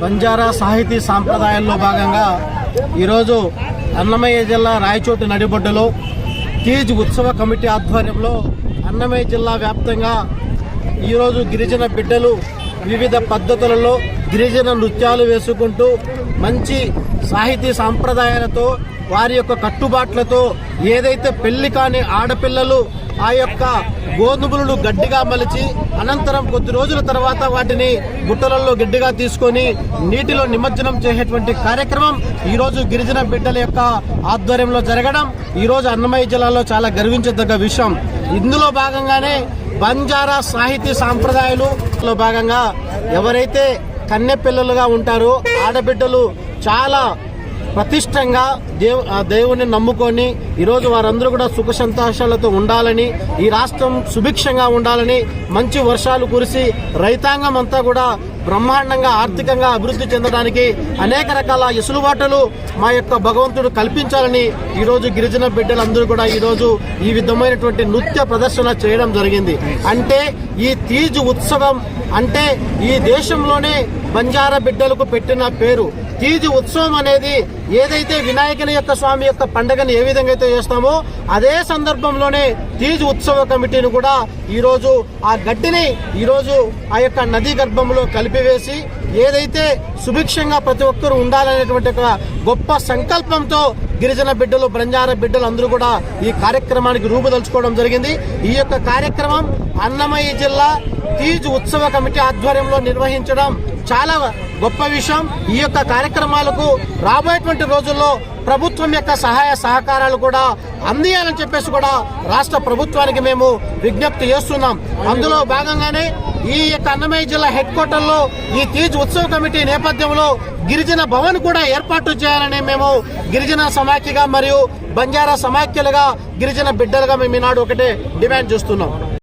బంజారా సాహితీ సాంప్రదాయంలో భాగంగా ఈరోజు అన్నమయ్య జిల్లా రాయచోటి నడిబొడ్డులో తీజ్ ఉత్సవ కమిటీ ఆధ్వర్యంలో అన్నమయ్య జిల్లా వ్యాప్తంగా ఈరోజు గిరిజన బిడ్డలు వివిధ పద్ధతులలో గిరిజన నృత్యాలు వేసుకుంటూ మంచి సాహితీ సాంప్రదాయాలతో వారి యొక్క కట్టుబాట్లతో ఏదైతే పెళ్ళి కాని ఆడపిల్లలు ఆ యొక్క గోధుమలను గడ్డిగా మలిచి అనంతరం కొద్ది రోజుల తర్వాత వాటిని గుట్టలలో గడ్డిగా తీసుకొని నీటిలో నిమజ్జనం చేసేటువంటి కార్యక్రమం ఈరోజు గిరిజన బిడ్డల యొక్క ఆధ్వర్యంలో జరగడం ఈరోజు అన్నమయ్య జిల్లాలో చాలా గర్వించదగ్గ విషయం. ఇందులో భాగంగానే బంజారా సాహితీ సాంప్రదాయాలు లో భాగంగా ఎవరైతే కన్నె పిల్లలుగా ఉంటారో ఆడబిడ్డలు చాలా ప్రతిష్టంగా దేవు ఆ దేవుని నమ్ముకొని ఈరోజు వారందరూ కూడా సుఖ సంతోషాలతో ఉండాలని ఈ రాష్ట్రం సుభిక్షంగా ఉండాలని మంచి వర్షాలు కురిసి రైతాంగం అంతా కూడా బ్రహ్మాండంగా ఆర్థికంగా అభివృద్ధి చెందడానికి అనేక రకాల ఎసులుబాటులు మా యొక్క భగవంతుడు కల్పించాలని ఈరోజు గిరిజన బిడ్డలందరూ కూడా ఈరోజు ఈ విధమైనటువంటి నృత్య ప్రదర్శన చేయడం జరిగింది. అంటే ఈ తీజ్ ఉత్సవం అంటే ఈ దేశంలోనే బంజారా బిడ్డలకు పెట్టిన పేరు. తీజ్ ఉత్సవం అనేది ఏదైతే వినాయకుని యొక్క స్వామి యొక్క పండుగను ఏ విధంగా అయితే చేస్తామో అదే సందర్భంలోనే తీజ్ ఉత్సవ కమిటీని కూడా ఈరోజు ఆ గడ్డిని ఈరోజు ఆ యొక్క నదీ గర్భంలో కలిపి నిలిపివేసి ఏదైతే సుభిక్షంగా ప్రతి ఒక్కరూ ఉండాలనేటువంటి ఒక గొప్ప సంకల్పంతో గిరిజన బిడ్డలు బ్రంజార బిడ్డలు అందరూ కూడా ఈ కార్యక్రమానికి రూపుదలుచుకోవడం జరిగింది. ఈ యొక్క కార్యక్రమం అన్నమయ్య జిల్లా తీజ్ ఉత్సవ కమిటీ ఆధ్వర్యంలో నిర్వహించడం చాలా గొప్ప విషయం. ఈ యొక్క కార్యక్రమాలకు రాబోయేటువంటి రోజుల్లో ప్రభుత్వం యొక్క సహాయ సహకారాలు కూడా అందియాలని చెప్పేసి కూడా రాష్ట్ర ప్రభుత్వానికి మేము విజ్ఞప్తి చేస్తున్నాం. అందులో భాగంగానే ఈ యొక్క అన్నమయ్య జిల్లా హెడ్ క్వార్టర్లో ఈ తీజ్ ఉత్సవ కమిటీ నేపథ్యంలో గిరిజన భవన్ కూడా ఏర్పాటు చేయాలని మేము గిరిజన సమాఖ్యగా మరియు బంజారా సమాఖ్యలుగా గిరిజన బిడ్డలుగా మేము ఈనాడు ఒకటే డిమాండ్ చేస్తున్నాం.